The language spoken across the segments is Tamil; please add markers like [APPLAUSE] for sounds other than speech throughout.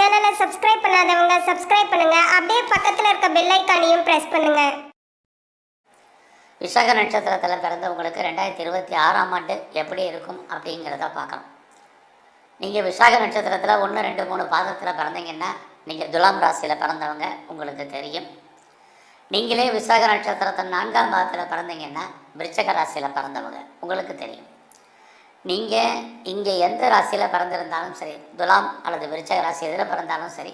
சேனலை சப்ஸ்கிரைப் பண்ணாதவங்க சப்ஸ்கிரைப் பண்ணுங்க. அப்படியே பக்கத்தில் இருக்க பெல் ஐக்கானையும் பிரஸ் பண்ணுங்க. விசாக நட்சத்திரத்தில் பிறந்தவங்களுக்கு ரெண்டாயிரத்தி இருபத்தி ஆறாம் ஆண்டு எப்படி இருக்கும் அப்படிங்கிறத பார்க்கலாம் நீங்கள் விசாக நட்சத்திரத்தில் ஒன்று ரெண்டு மூணு பாதத்தில் பிறந்தீங்கன்னா நீங்கள் துலாம் ராசியில் பிறந்தவங்க உங்களுக்கு தெரியும். நீங்களே விசாக நட்சத்திரத்தின் நான்காம் பாதத்தில் பிறந்தீங்கன்னா விருச்சக ராசியில் பிறந்தவங்க உங்களுக்கு தெரியும். நீங்கள் இங்கே எந்த ராசியில் பிறந்திருந்தாலும் சரி துலாம் அல்லது விருச்சக ராசி எதில் பிறந்தாலும் சரி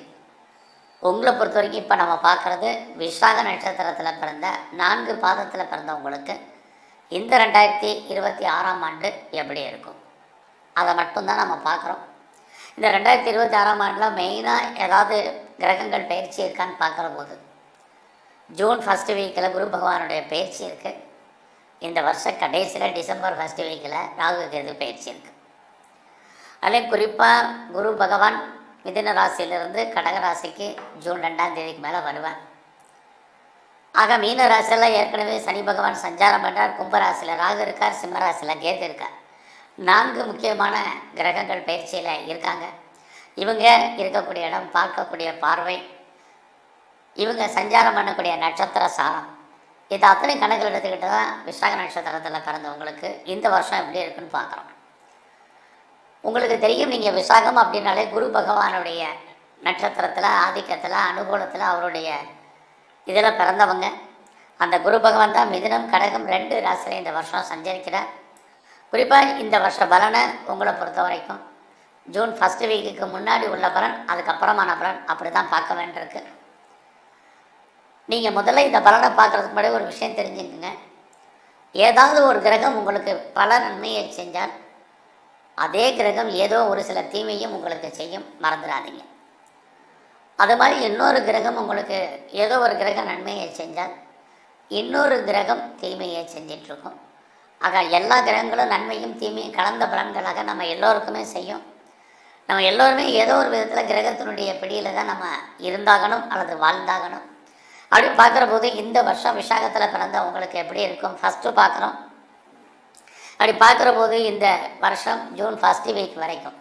உங்களை பொறுத்த வரைக்கும் இப்போ நம்ம பார்க்குறது விசாக நட்சத்திரத்தில் பிறந்த நான்கு பாதத்தில் பிறந்தவங்களுக்கு இந்த ரெண்டாயிரத்தி இருபத்தி ஆறாம் ஆண்டு எப்படி இருக்கும்? அதை மட்டும்தான் நம்ம பார்க்குறோம். இந்த ரெண்டாயிரத்தி இருபத்தி ஆறாம் ஆண்டில் மெயினாக ஏதாவது கிரகங்கள் பயிற்சி இருக்கான்னு பார்க்குற போது ஜூன் ஃபஸ்ட்டு வீக்கில் குரு பகவானுடைய பயிற்சி இருக்குது இந்த வருஷ கடைசியில் டிசம்பர் ஃபஸ்ட் வீக்கில் ராகு கேது பயிற்சி இருக்குது அதில் குறிப்பாக குரு பகவான் மிதின ராசியிலிருந்து கடக ராசிக்கு ஜூன் ரெண்டாம் தேதிக்கு மேலே வருவார். ஆக மீன ராசியில் ஏற்கனவே சனி பகவான் சஞ்சாரம் பண்ணுறார் கும்பராசியில் ராகு இருக்கார் சிம்ம ராசியில் கேது இருக்கார். நான்கு முக்கியமான கிரகங்கள் பயிற்சியில் இருக்காங்க. இவங்க இருக்கக்கூடிய இடம் பார்க்கக்கூடிய பார்வை இவங்க சஞ்சாரம் பண்ணக்கூடிய நட்சத்திர சாரம் இது அத்தனை கணக்கில் எடுத்துக்கிட்டு தான் விசாக நட்சத்திரத்தில் பிறந்தவங்களுக்கு இந்த வருஷம் எப்படி இருக்குன்னு பார்க்குறோம். உங்களுக்கு தெரியும் நீங்கள் விசாகம் அப்படின்னாலே குரு பகவானுடைய நட்சத்திரத்தில் ஆதிக்கத்தில் அனுகூலத்தில் அவருடைய இதில் பிறந்தவங்க. அந்த குரு பகவான் தான் மிதுனம் கடகம் ரெண்டு ராசியில் இந்த வருஷம் சஞ்சரிக்கிறார். குறிப்பாக இந்த வருஷ பலனை உங்களை பொறுத்த வரைக்கும் ஜூன் ஃபஸ்ட்டு வீக்குக்கு முன்னாடி உள்ள பலன் அதுக்கப்புறமான பலன் அப்படி தான் பார்க்க வேண்டியிருக்கு. நீங்கள் முதல்ல இந்த பலனை பார்க்குறதுக்கு முன்னாடி ஒரு விஷயம் தெரிஞ்சுக்கோங்க. ஏதாவது ஒரு கிரகம் உங்களுக்கு பல நன்மையை செஞ்சால் அதே கிரகம் ஏதோ ஒரு சில தீமையும் உங்களுக்கு செய்யும். மறந்துடாதீங்க. அது மாதிரி இன்னொரு கிரகம் உங்களுக்கு ஏதோ ஒரு கிரகம் நன்மையை செஞ்சால் இன்னொரு கிரகம் தீமையை செஞ்சிட்ருக்கும். ஆக எல்லா கிரகங்களும் நன்மையும் தீமையும் கலந்த பலன்களாக நம்ம எல்லோருக்குமே செய்யும். நம்ம எல்லோருமே ஏதோ ஒரு விதத்தில் கிரகத்தினுடைய பிடியில் தான் நம்ம இருந்தாகணும் அல்லது வாழ்ந்தாகணும். அப்படி பார்க்குற போது இந்த வருஷம் விசாகத்தில் பிறந்தவங்களுக்கு எப்படி இருக்கும்? ஃபஸ்ட்டு பார்க்குறோம். அப்படி பார்க்குற போது இந்த வருஷம் ஜூன் ஃபஸ்ட்டு வீக் வரைக்கும்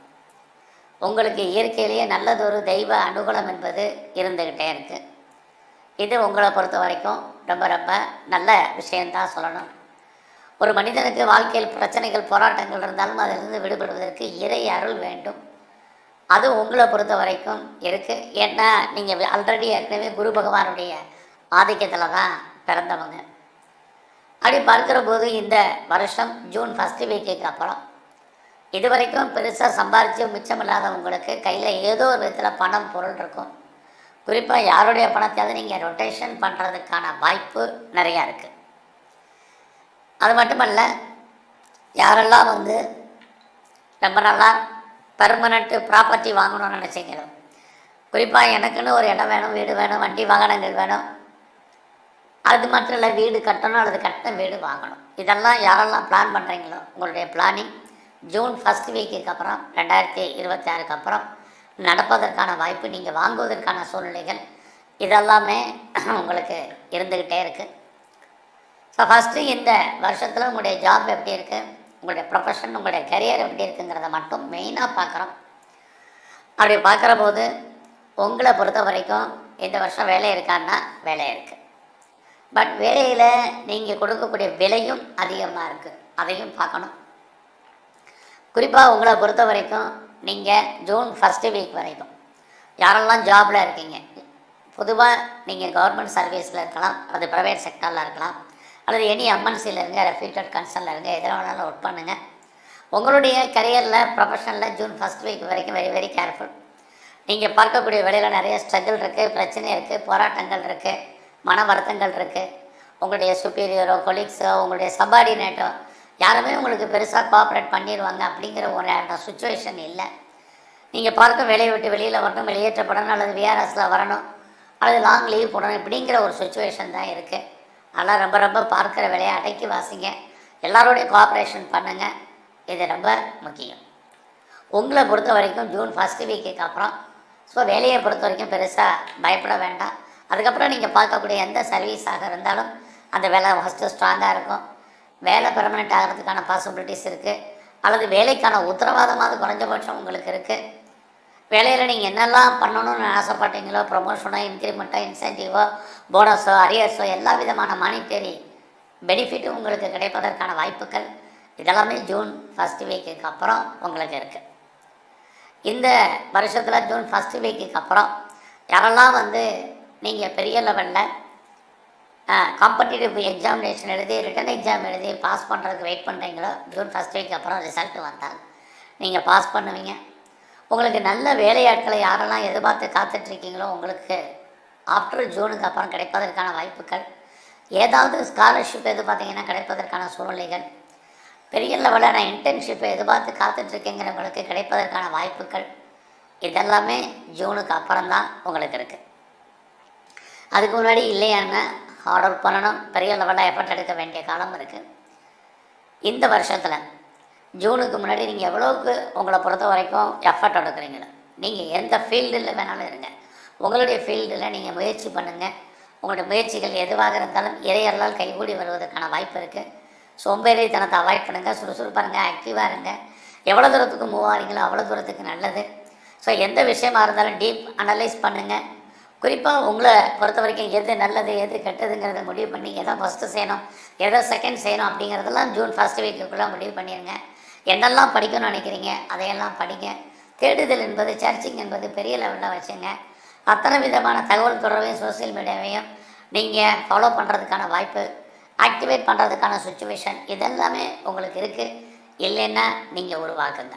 உங்களுக்கு இயற்கையிலேயே நல்லதொரு தெய்வ அனுகூலம் என்பது இருந்துக்கிட்டே இருக்குது இது உங்களை பொறுத்த வரைக்கும் ரொம்ப ரொம்ப நல்ல விஷயந்தான் சொல்லணும். ஒரு மனிதனுக்கு வாழ்க்கையில் பிரச்சனைகள் போராட்டங்கள் இருந்தாலும் அதிலிருந்து விடுபடுவதற்கு இறை அருள் வேண்டும். அது உங்களை பொறுத்த வரைக்கும் இருக்குது ஏன்னா நீங்கள் ஆல்ரெடி ஏற்கனவே குரு பகவானுடைய ஆதிக்கத்தில் தான் பிறந்தவங்க. அப்படி பார்க்குற போது இந்த வருஷம் ஜூன் ஃபஸ்ட்டு வீக்குக்கு அப்புறம் இது வரைக்கும் பெருசாக சம்பாரித்து மிச்சம் இல்லாதவங்களுக்கு கையில் ஏதோ ஒரு விதத்தில் பணம் பொருள் இருக்கும். குறிப்பாக யாருடைய பணத்தையாவது நீங்கள் ரொட்டேஷன் பண்ணுறதுக்கான வாய்ப்பு நிறையா இருக்குது அது மட்டுமல்ல யாரெல்லாம் வந்து ரொம்ப நல்லா பெர்மனண்ட்டு ப்ராப்பர்ட்டி வாங்கணும்னு நினச்சிங்களோ குறிப்பாக எனக்குன்னு ஒரு இடம் வேணும் வீடு வேணும் வண்டி வாகனங்கள் வேணும் அது மட்டும் இல்லை வீடு கட்டணும் அல்லது கட்ட வீடு வாங்கணும். இதெல்லாம் யாரெல்லாம் பிளான் பண்ணுறீங்களோ உங்களுடைய பிளானிங் ஜூன் ஃபஸ்ட் வீக்குக்கு அப்புறம் ரெண்டாயிரத்தி இருபத்தி ஆறுக்கு அப்புறம் நடப்பதற்கான வாய்ப்பு நீங்கள் வாங்குவதற்கான சூழ்நிலைகள் இதெல்லாமே [CLEARS THROAT] உங்களுக்கு இருந்துக்கிட்டே இருக்குது ஸோ ஃபஸ்ட்டு இந்த வருஷத்தில் உங்களுடைய ஜாப் எப்படி இருக்குது உங்களுடைய ப்ரொஃபஷன் உங்களுடைய கரியர் எப்படி இருக்குங்கிறத மட்டும் மெயினாக பார்க்குறோம். அப்படி பார்க்குற போது உங்களை பொறுத்த வரைக்கும் இந்த வருஷம் வேலை இருக்கான்னா வேலை இருக்குது பட் வேலையில் நீங்கள் கொடுக்கக்கூடிய விலையும் அதிகமாக இருக்குது அதையும் பார்க்கணும். குறிப்பாக உங்களை பொறுத்த வரைக்கும் நீங்கள் ஜூன் ஃபஸ்ட்டு வீக் வரைக்கும் யாரெல்லாம் ஜாபில் இருக்கீங்க? பொதுவாக நீங்கள் கவர்மெண்ட் சர்வீஸில் இருக்கலாம் அல்லது ப்ரைவேட் செக்டரில் இருக்கலாம் அல்லது எனி எம்என்சியில் இருங்க ரெப்யூட்டட் கன்சர்னில் இருங்க எதில் வேணாலும் ஒர்க் பண்ணுங்கள் உங்களுடைய கரியரில் ப்ரொஃபஷனில் ஜூன் ஃபஸ்ட் வீக் வரைக்கும் வெரி வெரி கேர்ஃபுல் நீங்கள் பார்க்கக்கூடிய வேலையில் நிறைய ஸ்ட்ரகிள் இருக்குது பிரச்சனை இருக்குது போராட்டங்கள் இருக்குது மன வருத்தங்கள் இருக்குது உங்களுடைய சுப்பீரியரோ கொலீக்ஸோ உங்களுடைய சபார்டினேட்டோ யாருமே உங்களுக்கு பெருசாக கோஆப்ரேட் பண்ணிடுவாங்க அப்படிங்கிற ஒரு சுச்சுவேஷன் இல்லை. நீங்கள் பார்க்க வேலையை விட்டு வெளியில் வரணும் வெளியேற்றப்படணும் அல்லது விஆர்எஸில் வரணும் அல்லது லாங் லீவ் போடணும் இப்படிங்கிற ஒரு சுச்சுவேஷன் தான் இருக்குது அதெல்லாம் ரொம்ப ரொம்ப பார்க்குற வேலையை அடக்கி வாசிங்க. எல்லாரோடைய கோஆப்ரேஷன் பண்ணுங்கள் இது ரொம்ப முக்கியம். உங்களை பொறுத்த வரைக்கும் ஜூன் ஃபஸ்ட்டு வீக்குக்கு அப்புறம் ஸோ வேலையை பொறுத்த வரைக்கும் பெருசாக பயப்பட வேண்டாம். அதுக்கப்புறம் நீங்கள் பார்க்கக்கூடிய எந்த சர்வீஸாக இருந்தாலும் அந்த வேலை ஃபஸ்ட்டு ஸ்ட்ராங்காக இருக்கும். வேலை பெர்மனெண்ட் ஆகிறதுக்கான பாசிபிலிட்டிஸ் இருக்குது அல்லது வேலைக்கான உத்தரவாதமாவது குறைஞ்சபட்சம் உங்களுக்கு இருக்குது வேலையில் நீங்கள் என்னெல்லாம் பண்ணணும்னு ஆசைப்பட்டீங்களோ ப்ரொமோஷனோ இன்க்ரிமெண்ட்டோ இன்சென்டிவோ போனஸோ அரியர்ஸோ எல்லா விதமான மானிட்டரி பெனிஃபிட்டும் உங்களுக்கு கிடைப்பதற்கான வாய்ப்புகள். இதெல்லாமே ஜூன் ஃபஸ்ட் வீக்குக்கு அப்புறம் உங்களுக்கு இருக்குது இந்த வருஷத்தில் ஜூன் ஃபஸ்ட் வீக்குக்கு அப்புறம் யாரெல்லாம் வந்து நீங்கள் பெரிய லெவலில் காம்படிட்டிவ் எக்ஸாமினேஷன் எழுதி ரிட்டன் எக்ஸாம் எழுதி பாஸ் பண்ணுறதுக்கு வெயிட் பண்ணுறீங்களோ ஜூன் ஃபஸ்ட் வீக் அப்புறம் ரிசல்ட் வந்தால் நீங்கள் பாஸ் பண்ணுவீங்க. உங்களுக்கு நல்ல வேலையாட்களை யாரெல்லாம் எதிர்பார்த்து காத்துட்ருக்கீங்களோ உங்களுக்கு ஆஃப்டர் ஜூனுக்கு அப்புறம் கிடைப்பதற்கான வாய்ப்புகள் ஏதாவது ஸ்காலர்ஷிப் எதிர்பார்த்தீங்கன்னா கிடைப்பதற்கான சூழ்நிலைகள் பெரிய லெவலான இன்டர்ன்ஷிப்பை எதிர்பார்த்து காத்துட்ருக்கீங்கிறவங்களுக்கு கிடைப்பதற்கான வாய்ப்புகள் இதெல்லாமே ஜூனுக்கு அப்புறம் தான் உங்களுக்கு இருக்குது அதுக்கு முன்னாடி இல்லையாங்க ஆர்டர் பண்ணணும். பெரிய லெவலில் எஃபர்ட் எடுக்க வேண்டிய காலம் இருக்குது இந்த வருஷத்தில் ஜூனுக்கு முன்னாடி நீங்கள் எவ்வளோக்கு உங்களை பொறுத்த வரைக்கும் எஃபர்ட் எடுக்கிறீங்களோ நீங்கள் எந்த ஃபீல்டில் வேணாலும் இருங்க. உங்களுடைய ஃபீல்டில் நீங்கள் முயற்சி பண்ணுங்கள் உங்களுடைய முயற்சிகள் எதுவாக இருந்தாலும் இறையல்லால் கைகூடி வருவதற்கான வாய்ப்பு இருக்குது சோம்பேறித்தனத்தை அவாய்ட் பண்ணுங்கள் சுறுசுறுப்பாக இருங்க ஆக்டிவாக இருங்க. எவ்வளோ தூரத்துக்கு மூவ் ஆகிறீங்களோ அவ்வளோ தூரத்துக்கு நல்லது. ஸோ எந்த விஷயமா இருந்தாலும் டீப் அனலைஸ் பண்ணுங்கள் குறிப்பாக உங்களை பொறுத்த வரைக்கும் எது நல்லது எது கெட்டதுங்கிறத முடிவு பண்ணி எதை ஃபஸ்ட்டு செய்யணும் எதை செகண்ட் செய்யணும் அப்படிங்கிறதெல்லாம் ஜூன் ஃபஸ்ட் வீக்குக்குள்ளே முடிவு பண்ணிடுங்க என்னெல்லாம் படிக்கணும்னு நினைக்கிறீங்க அதையெல்லாம் படிங்க. தேடுதல் என்பது சர்ச்சிங் என்பது பெரிய லெவலில் வச்சுங்க. அத்தனை விதமான தகவல் தொடர்பையும் சோசியல் மீடியாவையும் நீங்கள் ஃபாலோ பண்ணுறதுக்கான வாய்ப்பு ஆக்டிவேட் பண்ணுறதுக்கான சுச்சுவேஷன் இதெல்லாமே உங்களுக்கு இருக்குது இல்லைன்னா நீங்கள் உருவாக்குங்க.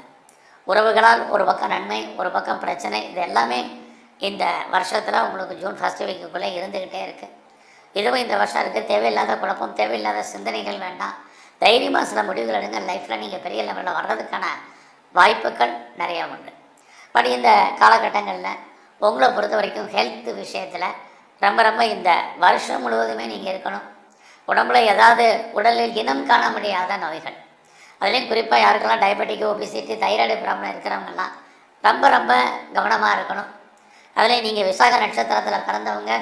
உறவுகளால் ஒரு பக்கம் நன்மை ஒரு பக்கம் பிரச்சனை இது எல்லாமே இந்த வருஷத்தில் உங்களுக்கு ஜூன் ஃபஸ்ட் வீக்குக்குள்ளே இருந்துக்கிட்டே இருக்குது இதுவும் இந்த வருஷம் இருக்குது தேவையில்லாத குழப்பம் தேவையில்லாத சிந்தனைகள் வேண்டாம். தைரியமாக சில முடிவுகள் எடுங்க. லைஃப்பில் நீங்கள் பெரிய லெவலில் வர்றதுக்கான வாய்ப்புகள் நிறையா உண்டு. பட் இந்த காலகட்டங்களில் உங்களை பொறுத்த வரைக்கும் ஹெல்த் விஷயத்தில் ரொம்ப ரொம்ப இந்த வருஷம் முழுவதுமே நீங்கள் இருக்கணும். உடம்புல ஏதாவது உடலில் இனம் காண முடியாத நோய்கள். அதுலேயும் குறிப்பாக யாருக்கெல்லாம் டயபெட்டிக் ஒபிசிட்டி தைராய்டு ப்ராப்ளம் இருக்கிறவங்கெல்லாம் ரொம்ப ரொம்ப கவனமாக இருக்கணும். அதில் நீங்கள் விசாக நட்சத்திரத்தில் பிறந்தவங்க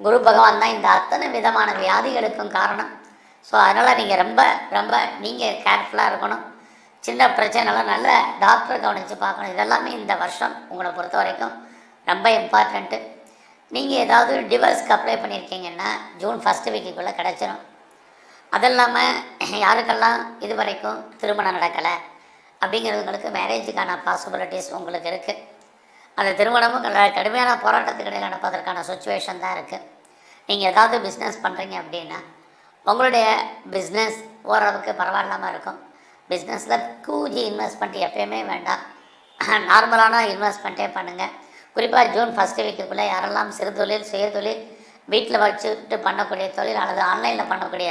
குரு பகவான் தான் இந்த அத்தனை விதமான வியாதிகளுக்கும் காரணம். ஸோ அதனால் நீங்கள் ரொம்ப ரொம்ப நீங்கள் கேர்ஃபுல்லாக இருக்கணும். சின்ன பிரச்சனைலாம் நல்ல டாக்டரை கவனித்து பார்க்கணும். இதெல்லாமே இந்த வருஷம் உங்களை பொறுத்த வரைக்கும் ரொம்ப இம்பார்ட்டண்ட்டு நீங்கள் ஏதாவது டிவர்ஸ்க்கு அப்ளை பண்ணியிருக்கீங்கன்னா ஜூன் ஃபஸ்ட்டு வீக்குக்குள்ளே கிடச்சிரும். அது இல்லாமல் யாருக்கெல்லாம் இது வரைக்கும் திருமணம் நடக்கலை அப்படிங்கிறவங்களுக்கு மேரேஜுக்கான பாசிபிலிட்டிஸ் உங்களுக்கு இருக்குது அந்த திருமணமும் கடுமையான போராட்டத்துக்கு இடையில் நடப்பதற்கான சுச்சுவேஷன் தான் இருக்குது நீங்கள் ஏதாவது பிஸ்னஸ் பண்ணுறீங்க அப்படின்னா உங்களுடைய பிஸ்னஸ் ஓரளவுக்கு பரவாயில்லாமல் இருக்கும். பிஸ்னஸில் கூஜி இன்வெஸ்ட்மெண்ட் எப்பயுமே வேண்டாம். நார்மலான இன்வெஸ்ட்மெண்ட்டே பண்ணுங்கள் குறிப்பாக ஜூன் ஃபஸ்ட்டு வீக்குக்குள்ளே யாரெல்லாம் சிறு தொழில் சுய தொழில் வீட்டில் வச்சுட்டு பண்ணக்கூடிய தொழில் அல்லது ஆன்லைனில் பண்ணக்கூடிய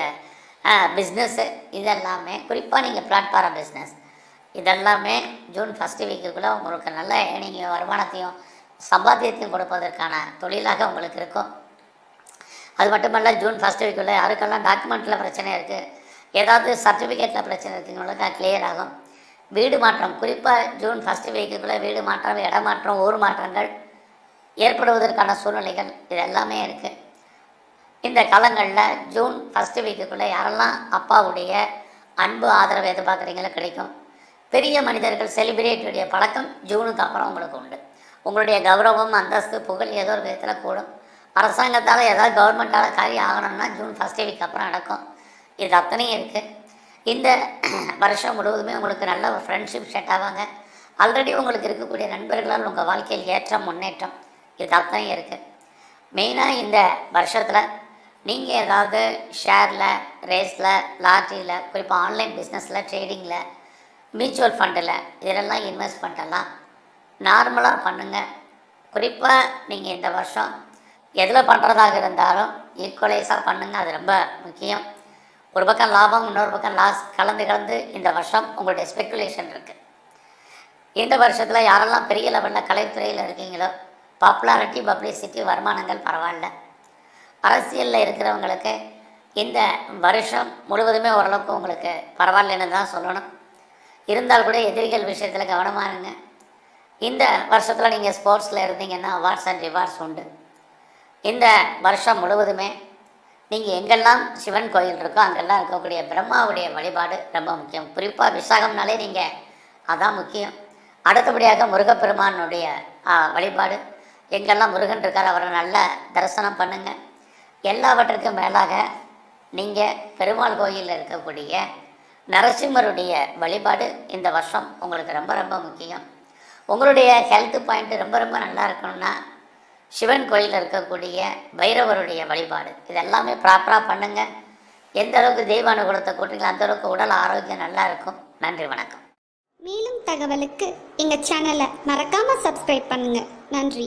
பிஸ்னஸ்ஸு இதெல்லாமே குறிப்பாக நீங்கள் பிளாட்ஃபார்ம் பிஸ்னஸ் இதெல்லாமே ஜூன் ஃபஸ்ட்டு வீக்குக்குள்ளே உங்களுக்கு நல்ல நீங்கள் வருமானத்தையும் சம்பாத்தியத்தையும் கொடுப்பதற்கான தொழிலாக உங்களுக்கு இருக்கும். அது மட்டுமல்ல ஜூன் ஃபஸ்ட் வீக்குள்ளே யாருக்கெல்லாம் டாக்குமெண்ட்டில் பிரச்சனை இருக்குது ஏதாவது சர்டிஃபிகேட்டில் பிரச்சனை இருக்குங்களுக்கு கிளியர் ஆகும். வீடு மாற்றம் குறிப்பாக ஜூன் ஃபஸ்ட்டு வீக்குக்குள்ளே வீடு மாற்றம் இடமாற்றம் ஊர் மாற்றங்கள் ஏற்படுவதற்கான சூழ்நிலைகள் இது எல்லாமே இருக்குது இந்த காலங்களில் ஜூன் ஃபஸ்ட்டு வீக்குக்குள்ளே யாரெல்லாம் அப்பாவுடைய அன்பு ஆதரவு எதிர்பார்க்குறீங்களோ கிடைக்கும். பெரிய மனிதர்கள் செலிப்ரேட்டுடைய பழக்கம் ஜூனுக்கு அப்புறம் உங்களுக்கு உண்டு. உங்களுடைய கௌரவம் அந்தஸ்து புகழ் ஏதோ ஒரு விதத்தில் கூடும். அரசாங்கத்தால் ஏதாவது கவர்மெண்ட்டால் காரியம் ஆகணும்னா ஜூன் ஃபஸ்ட் வீக் அப்புறம் நடக்கும். இது அத்தனையும் இருக்குது இந்த வருஷம் முழுவதுமே உங்களுக்கு நல்ல ஒரு ஃப்ரெண்ட்ஷிப் செட் ஆவாங்க. ஆல்ரெடி உங்களுக்கு இருக்கக்கூடிய நண்பர்களால் உங்கள் வாழ்க்கையில் ஏற்றம் முன்னேற்றம் இது அத்தனையும் இருக்குது மெயினாக இந்த வருஷத்தில் நீங்கள் ஏதாவது ஷேரில் ரேஸில் லாட்ரியில் குறிப்பாக ஆன்லைன் பிஸ்னஸில் ட்ரேடிங்கில் மியூச்சுவல் ஃபண்டில் இதெல்லாம் இன்வெஸ்ட் பண்ணலாம் நார்மலாக பண்ணுங்கள் குறிப்பாக நீங்கள் இந்த வருஷம் எதில் பண்ணுறதாக இருந்தாலும் ஈக்குவலைஸாக பண்ணுங்கள் அது ரொம்ப முக்கியம். ஒரு பக்கம் லாபம் இன்னொரு பக்கம் லாஸ் கலந்து கலந்து இந்த வருஷம் உங்களுடைய ஸ்பெக்குலேஷன் இருக்குது இந்த வருஷத்தில் யாரெல்லாம் பெரிய லெவலில் கலைத்துறையில் இருக்கீங்களோ பாப்புலாரிட்டி பப்ளிசிட்டி வருமானங்கள் பரவாயில்ல. அரசியலில் இருக்கிறவங்களுக்கு இந்த வருஷம் முழுவதுமே ஓரளவுக்கு உங்களுக்கு பரவாயில்லைன்னு தான் சொல்லணும். இருந்தால் கூட எதிரிகள் விஷயத்தில் கவனமாக இருங்க. இந்த வருஷத்தில் நீங்கள் ஸ்போர்ட்ஸில் இருந்தீங்கன்னா அவார்ட்ஸ் அண்ட் ரிவார்ட்ஸ் உண்டு. இந்த வருஷம் முழுவதுமே நீங்கள் எங்கெல்லாம் சிவன் கோயில் இருக்கோ அங்கெல்லாம் இருக்கக்கூடிய பிரம்மாவுடைய வழிபாடு ரொம்ப முக்கியம். குறிப்பாக விசாகம்னாலே நீங்கள் அதான் முக்கியம். அடுத்தபடியாக முருகப்பெருமானுடைய வழிபாடு. எங்கெல்லாம் முருகன் இருக்கார் அவரை நல்லா தரிசனம் பண்ணுங்கள் எல்லாவற்றுக்கும் மேலாக நீங்கள் பெருமாள் கோயிலில் இருக்கக்கூடிய நரசிம்மருடைய வழிபாடு இந்த வருஷம் உங்களுக்கு ரொம்ப ரொம்ப முக்கியம். உங்களுடைய ஹெல்த் பாயிண்ட் ரொம்ப ரொம்ப நல்லா இருக்கணும்னா சிவன் கோயிலில் இருக்கக்கூடிய பைரவருடைய வழிபாடு. இது எல்லாமே ப்ராப்பராக பண்ணுங்கள் எந்த அளவுக்கு தெய்வ அனுகூலத்தை கூட்டுங்களோ அந்த அளவுக்கு உடல் ஆரோக்கியம் நல்லா இருக்கும். நன்றி வணக்கம். மேலும் தகவலுக்கு எங்கள் சேனலை மறக்காமல் சப்ஸ்கிரைப் பண்ணுங்கள் நன்றி.